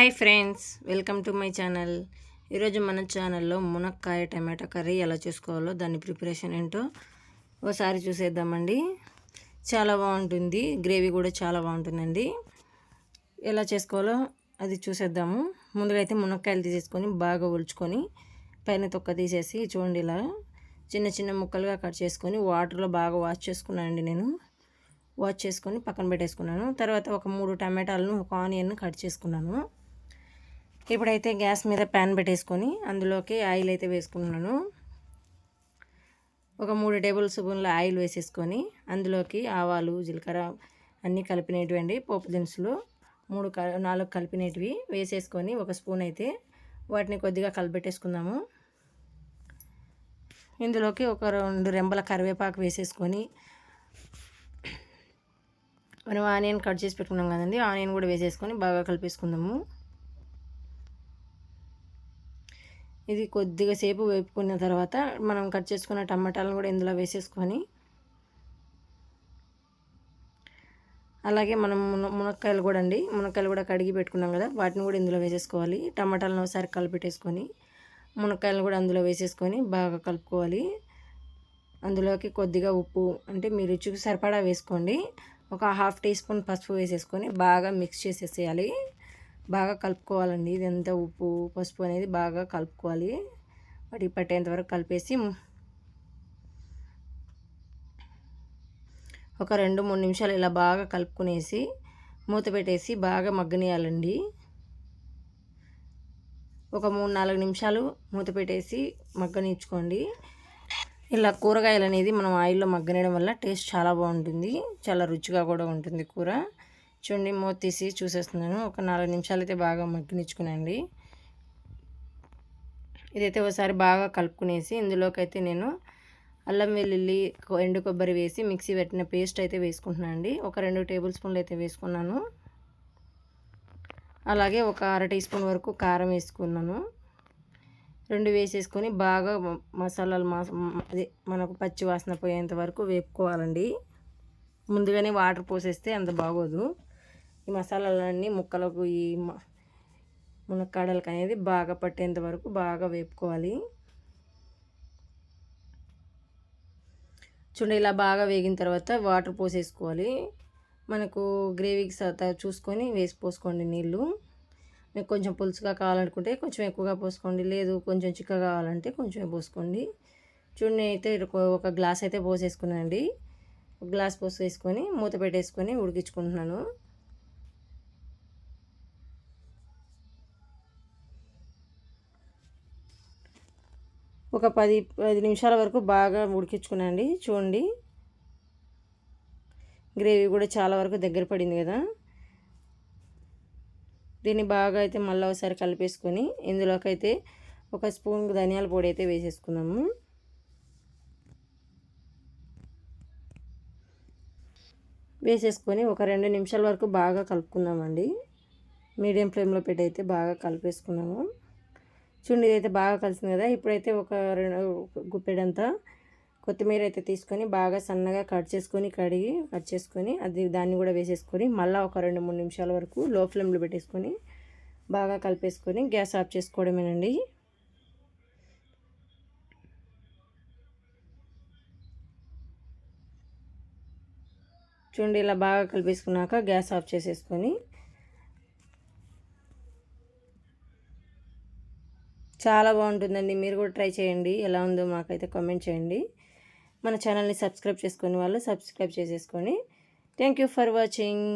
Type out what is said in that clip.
Hi friends welcome to my channel. ఈరోజు మన ఛానల్లో మునక్కాయ టమాటా కర్రీ ఎలా చేసుకోవాలో దాని ప్రిపరేషన్ ఏంటో ఒకసారి చూసేద్దామండి. చాలా బాగుంటుంది. గ్రేవీ కూడా చాలా బాగుంటుందండి. ఎలా చేసుకోవాలో అది చూసేద్దాము. ముందుగా అయితే మునక్కాయలు తీసేసుకొని బాగా ఒలుచుకొని పైన తొక్క తీసేసి చూడండి ఇలా చిన్న చిన్న ముక్కలుగా కట్ చేసుకొని వాటర్లో బాగా వాష్ చేసుకున్నానండి నేను. వాష్ చేసుకొని పక్కన పెట్టేసుకున్నాను. తర్వాత ఒక మూడు టమాటాలను ఒక ఆనియన్ను కట్ చేసుకున్నాను. ఇప్పుడైతే గ్యాస్ మీద ప్యాన్ పెట్టేసుకొని అందులోకి ఆయిల్ అయితే వేసుకున్నాను. ఒక మూడు టేబుల్ స్పూన్ల ఆయిల్ వేసేసుకొని అందులోకి ఆవాలు జీలకర్ర అన్నీ కలిపినవి అండి పోపు దినుసులు మూడు నాలుగు కలిపినవి వేసేసుకొని ఒక స్పూన్ అయితే వాటిని కొద్దిగా కలిపెట్టేసుకుందాము. ఇందులోకి ఒక రెండు రెంబల కరివేపాకు వేసేసుకొని మనం ఆనియన్ కట్ చేసి పెట్టుకున్నాం కదండి ఆనియన్ కూడా వేసేసుకొని బాగా కలిపేసుకుందాము. ఇది కొద్దిగా సేపు వేపుకున్న తర్వాత మనం కట్ చేసుకున్న టమాటాలను కూడా ఇందులో వేసేసుకొని అలాగే మనం మున మునక్కాయలు కూడా అండి మునక్కాయలు కూడా కడిగి పెట్టుకున్నాం కదా వాటిని కూడా ఇందులో వేసేసుకోవాలి. టమాటాలను ఒకసారి కలిపెట్టేసుకొని మునక్కాయలు కూడా అందులో వేసేసుకొని బాగా కలుపుకోవాలి. అందులోకి కొద్దిగా ఉప్పు అంటే మీ రుచికి సరిపడా వేసుకోండి. ఒక హాఫ్ టీ స్పూన్ పసుపు వేసేసుకొని బాగా మిక్స్ చేసేసేయాలి. బాగా కలుపుకోవాలండి. ఇదంతా ఉప్పు పసుపు అనేది బాగా కలుపుకోవాలి. వాటికి పట్టేంత వరకు కలిపేసి ఒక రెండు మూడు నిమిషాలు ఇలా బాగా కలుపుకునేసి మూత పెట్టేసి బాగా మగ్గనియాలండి. ఒక మూడు నాలుగు నిమిషాలు మూత పెట్టేసి మగ్గనిచ్చుకోండి. ఇలా కూరగాయలు అనేది మనం ఆయిల్లో మగ్గనేయడం వల్ల టేస్ట్ చాలా బాగుంటుంది. చాలా రుచిగా కూడా ఉంటుంది కూర. చూడండి మూత తీసి చూసేస్తున్నాను. ఒక నాలుగు నిమిషాలు అయితే బాగా మగ్గనిచ్చుకునండి. ఇదైతే ఒకసారి బాగా కలుపుకునేసి ఇందులోకైతే నేను అల్లం వెల్లుల్లి ఎండు కొబ్బరి వేసి మిక్సీ పెట్టిన పేస్ట్ అయితే వేసుకుంటున్నాను అండి ఒక రెండు టేబుల్ స్పూన్లు అయితే వేసుకున్నాను. అలాగే ఒక అర టీ స్పూన్ వరకు కారం వేసుకున్నాను. రెండు వేసేసుకొని బాగా మసాలాలు అదే మనకు పచ్చి వాసన పోయేంత వరకు వేపుకోవాలండి. ముందుగానే వాటర్ పోసేస్తే అంత బాగోదు. ఈ మసాలాలన్నీ ముక్కలకు ఈ మునక్కాడలకు అనేది బాగా పట్టేంత వరకు బాగా వేపుకోవాలి. చూడండి ఇలా బాగా వేగిన తర్వాత వాటర్ పోసేసుకోవాలి. మనకు గ్రేవీకి చూసుకొని వేసి పోసుకోండి నీళ్ళు. మీకు కొంచెం పులుసుగా కావాలనుకుంటే కొంచెం ఎక్కువగా పోసుకోండి. లేదు కొంచెం చిక్కగా కావాలంటే కొంచెం పోసుకోండి. చూడండి అయితే ఒక గ్లాస్ అయితే పోసేసుకున్నానండి. ఒక గ్లాస్ పోసేసుకొని మూత పెట్టేసుకొని ఉడికించుకుంటున్నాను. ఒక పది పది నిమిషాల వరకు బాగా ఉడికించుకున్నాండి చూడండి. గ్రేవీ కూడా చాలా వరకు దగ్గర పడింది కదా. దీన్ని బాగా అయితే మళ్ళీ ఒకసారి కలిపేసుకొని ఇందులోకైతే ఒక స్పూన్ ధనియాల పొడి అయితే వేసేసుకున్నాము వేసేసుకొని ఒక రెండు నిమిషాల వరకు బాగా కలుపుకుందామండి. మీడియం ఫ్లేమ్లో పెట్టి అయితే బాగా కలిపేసుకున్నాము. చూడండి ఇదైతే బాగా కలిసింది కదా. ఇప్పుడైతే ఒక రెండు గుప్పెడంతా కొత్తిమీర అయితే తీసుకొని బాగా సన్నగా కట్ చేసుకొని కడిగి కట్ చేసుకొని అది దాన్ని కూడా వేసేసుకొని మళ్ళీ ఒక రెండు మూడు నిమిషాల వరకు లో ఫ్లేమ్లో పెట్టేసుకొని బాగా కలిపేసుకొని గ్యాస్ ఆఫ్ చేసుకోవడమేనండి. చూడండి ఇలా బాగా కలిపేసుకున్నాక గ్యాస్ ఆఫ్ చేసేసుకొని చాలా బాగుంటుందండి. మీరు కూడా ట్రై చేయండి. ఎలా ఉందో మాకైతే కామెంట్ చేయండి. మన ఛానల్ని సబ్స్క్రైబ్ చేసుకుని వాళ్ళు సబ్స్క్రైబ్ చేసేసుకొని. Thank you for watching.